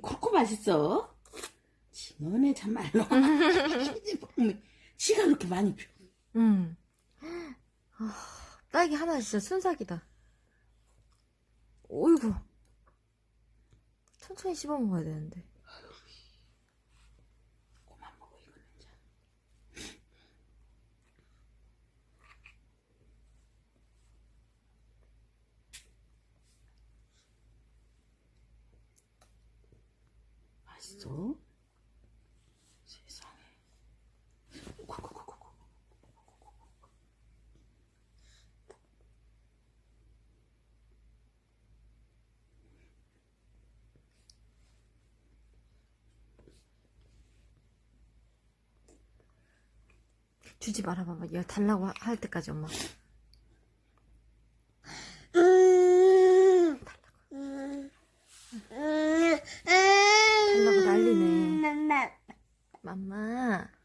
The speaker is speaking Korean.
콩이 그렇게 맛있어? 너네 참말로. 지가 그렇게 많이 펴. 응. 아, 딸기 하나 진짜 순삭이다. 어이구. 천천히 씹어 먹어야 되는데. 그만 먹어 이거는 자. 맛있어? 세상에. 주지 말아봐봐. 얘 달라고 하- 할 때까지 엄마. 달라고 난리네. 맘마.